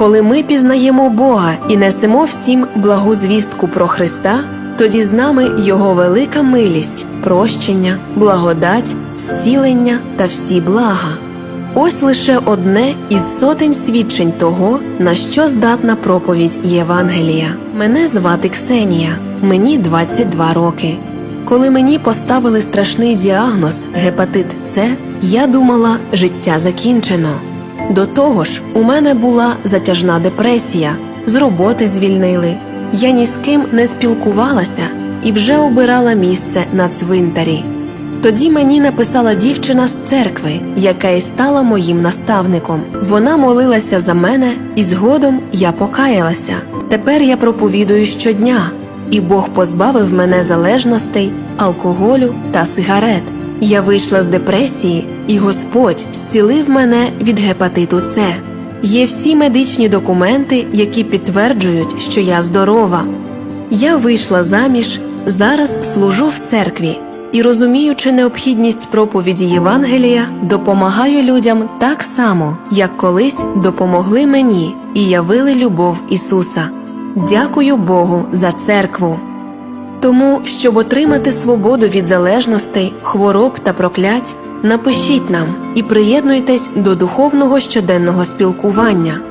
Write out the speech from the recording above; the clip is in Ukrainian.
Коли ми пізнаємо Бога і несемо всім благу звістку про Христа, тоді з нами Його велика милість, прощення, благодать, зцілення та всі блага. Ось лише одне із сотень свідчень того, на що здатна проповідь Євангелія. Мене звати Ксенія, мені 22 роки. Коли мені поставили страшний діагноз гепатит С, я думала, життя закінчено. До того ж, у мене була затяжна депресія, з роботи звільнили. Я ні з ким не спілкувалася і вже обирала місце на цвинтарі. Тоді мені написала дівчина з церкви, яка і стала моїм наставником. Вона молилася за мене, і згодом я покаялася. Тепер я проповідую щодня, і Бог позбавив мене залежностей, алкоголю та сигарет. Я вийшла з депресії, і Господь зцілив мене від гепатиту С. Є всі медичні документи, які підтверджують, що я здорова. Я вийшла заміж, зараз служу в церкві і, розуміючи необхідність проповіді Євангелія, допомагаю людям так само, як колись допомогли мені і явили любов Ісуса. Дякую Богу за церкву. Тому, щоб отримати свободу від залежностей, хвороб та проклять, напишіть нам і приєднуйтесь до духовного щоденного спілкування.